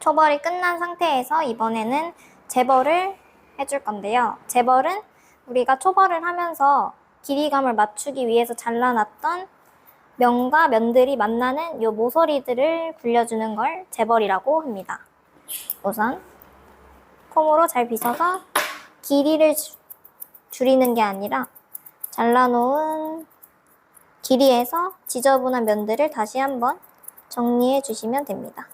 초벌이 끝난 상태에서 이번에는 재벌을 해줄 건데요. 재벌은 우리가 초벌을 하면서 길이감을 맞추기 위해서 잘라놨던 면과 면들이 만나는 요 모서리들을 굴려주는 걸 재벌이라고 합니다. 우선 폼으로 잘 빗어서 길이를 주- 줄이는 게 아니라 잘라놓은 길이에서 지저분한 면들을 다시 한번 정리해 주시면 됩니다.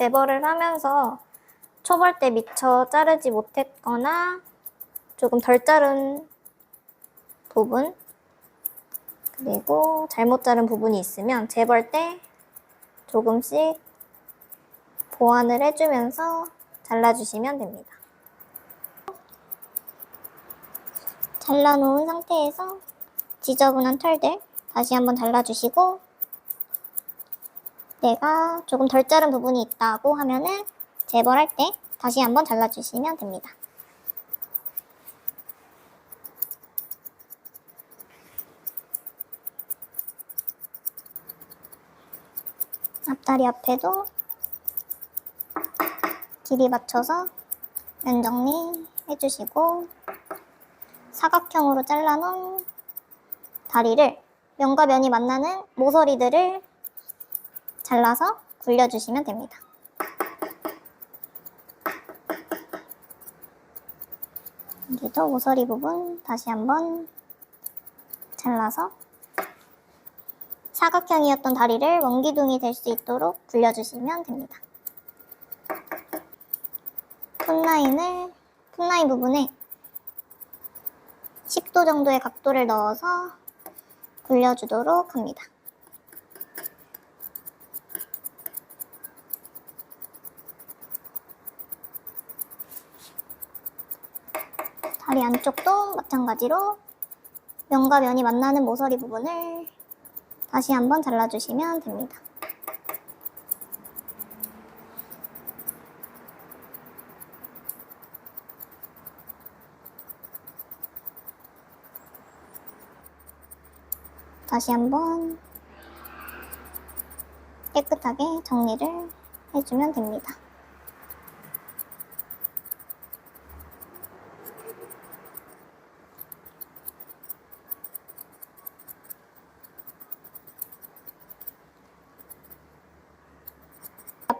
재벌을 하면서 초벌 때 미처 자르지 못했거나 조금 덜 자른 부분 그리고 잘못 자른 부분이 있으면 재벌 때 조금씩 보완을 해주면서 잘라주시면 됩니다. 잘라놓은 상태에서 지저분한 털들 다시 한번 잘라주시고 내가 조금 덜 자른 부분이 있다고 하면은 재벌할 때 다시 한번 잘라주시면 됩니다. 앞다리 앞에도 길이 맞춰서 면 정리 해주시고 사각형으로 잘라놓은 다리를 면과 면이 만나는 모서리들을 잘라서 굴려주시면 됩니다. 여기도 모서리 부분 다시 한번 잘라서 사각형이었던 다리를 원기둥이 될 수 있도록 굴려주시면 됩니다. 풋라인을 풋라인 부분에 10도 정도의 각도를 넣어서 굴려주도록 합니다. 다리 안쪽도 마찬가지로 면과 면이 만나는 모서리 부분을 다시 한번 잘라주시면 됩니다. 다시 한번 깨끗하게 정리를 해주면 됩니다.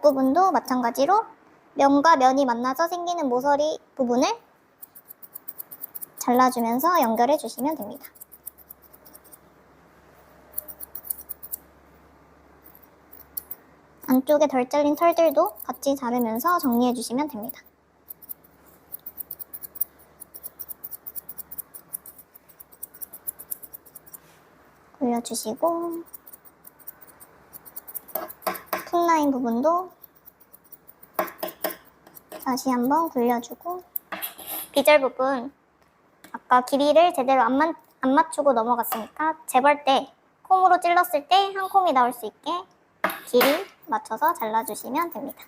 앞 부분도 마찬가지로 면과 면이 만나서 생기는 모서리 부분을 잘라주면서 연결해 주시면 됩니다. 안쪽에 덜 잘린 털들도 같이 자르면서 정리해 주시면 됩니다. 굴려주시고 풋라인 부분도 다시 한번 굴려주고 비절 부분 아까 길이를 제대로 안, 맞, 안 맞추고 넘어갔으니까 재벌 때 콤으로 찔렀을 때 한 콤이 나올 수 있게 길이 맞춰서 잘라주시면 됩니다.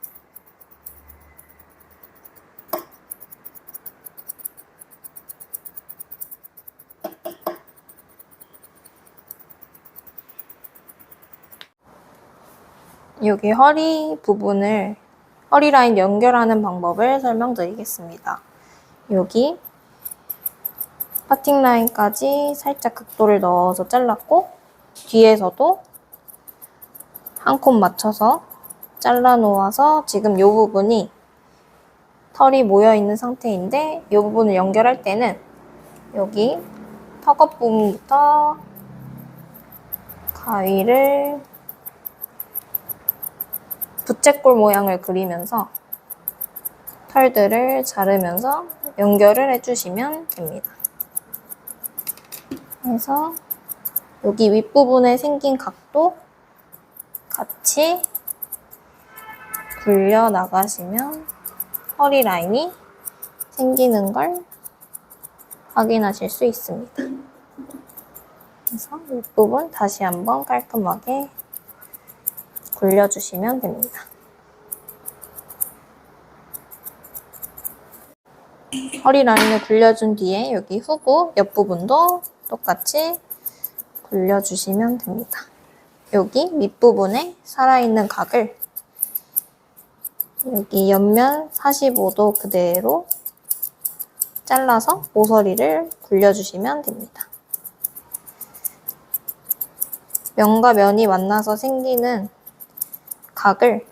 여기 허리 부분을 허리 라인 연결하는 방법을 설명드리겠습니다. 여기 파팅 라인까지 살짝 각도를 넣어서 잘랐고 뒤에서도 한 콤 맞춰서 잘라 놓아서 지금 이 부분이 털이 모여 있는 상태인데 이 부분을 연결할 때는 여기 턱업 부분부터 가위를 부채꼴 모양을 그리면서 털들을 자르면서 연결을 해주시면 됩니다. 그래서 여기 윗부분에 생긴 각도 같이 굴려 나가시면 허리 라인이 생기는 걸 확인하실 수 있습니다. 그래서 윗부분 다시 한번 깔끔하게 굴려주시면 됩니다. 허리 라인을 굴려준 뒤에 여기 후구 옆부분도 똑같이 굴려주시면 됩니다. 여기 밑부분에 살아있는 각을 여기 옆면 45도 그대로 잘라서 모서리를 굴려주시면 됩니다. 면과 면이 만나서 생기는 각을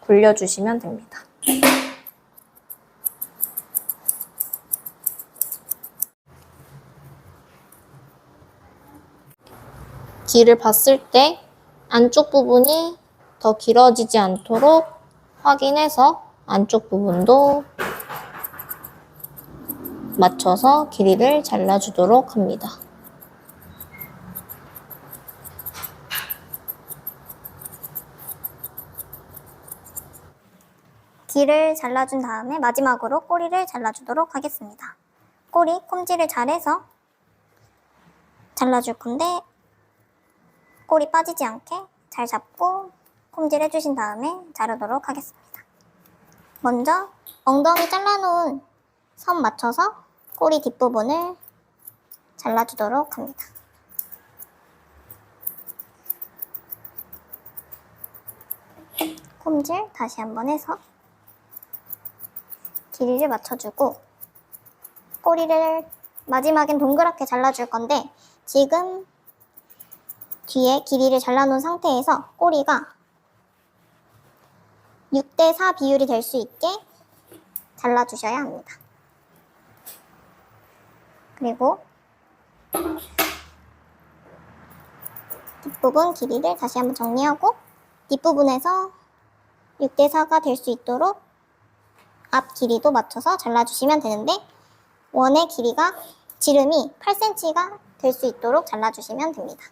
굴려주시면 됩니다. 길을 봤을 때 안쪽 부분이 더 길어지지 않도록 확인해서 안쪽 부분도 맞춰서 길이를 잘라주도록 합니다. 길을 잘라준 다음에 마지막으로 꼬리를 잘라주도록 하겠습니다. 꼬리 꼼지를 잘해서 잘라줄 건데 꼬리 빠지지 않게 잘 잡고 꼼질 해주신 다음에 자르도록 하겠습니다. 먼저 엉덩이 잘라놓은 선 맞춰서 꼬리 뒷부분을 잘라주도록 합니다. 꼼질 다시 한번 해서 길이를 맞춰주고 꼬리를 마지막엔 동그랗게 잘라줄 건데 지금 뒤에 길이를 잘라놓은 상태에서 꼬리가 6대4 비율이 될 수 있게 잘라주셔야 합니다. 그리고 뒷부분 길이를 다시 한번 정리하고 뒷부분에서 6대4가 될 수 있도록 앞 길이도 맞춰서 잘라주시면 되는데 원의 길이가 지름이 8cm가 될 수 있도록 잘라주시면 됩니다.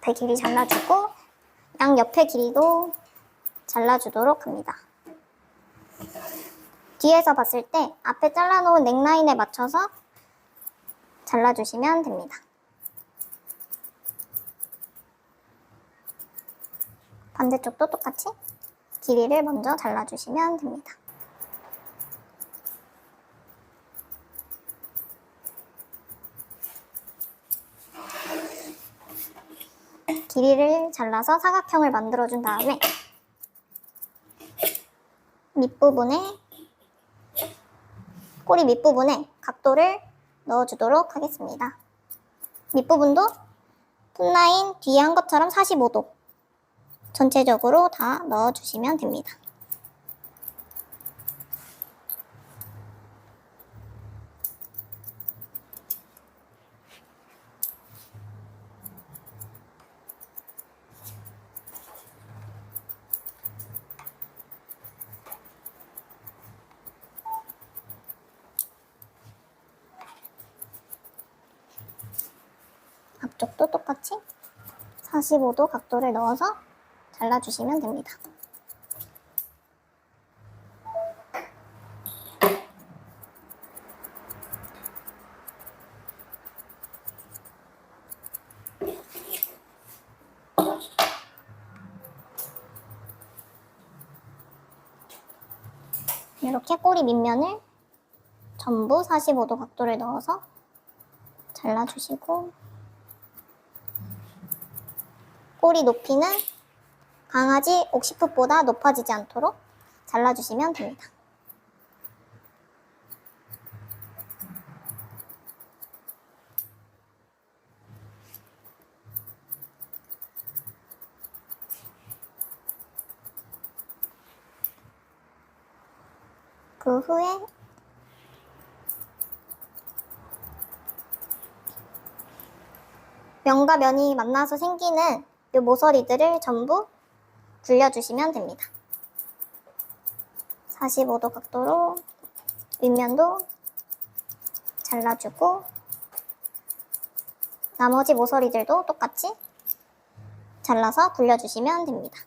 앞에 길이 잘라주고 양 옆에 길이도 잘라주도록 합니다. 뒤에서 봤을 때 앞에 잘라놓은 넥라인에 맞춰서 잘라주시면 됩니다. 반대쪽도 똑같이 길이를 먼저 잘라주시면 됩니다. 길이를 잘라서 사각형을 만들어준 다음에 밑부분에 꼬리 밑부분에 각도를 넣어주도록 하겠습니다. 밑부분도 풋라인 뒤에 한 것처럼 45도 전체적으로 다 넣어주시면 됩니다. 앞쪽도 똑같이 45도 각도를 넣어서 잘라주시면 됩니다. 이렇게 꼬리 밑면을 전부 45도 각도를 넣어서 잘라주시고 꼬리 높이는 강아지 옥시풋보다 높아지지 않도록 잘라주시면 됩니다. 그 후에 면과 면이 만나서 생기는 이 모서리들을 전부 굴려주시면 됩니다. 45도 각도로 윗면도 잘라주고 나머지 모서리들도 똑같이 잘라서 굴려주시면 됩니다.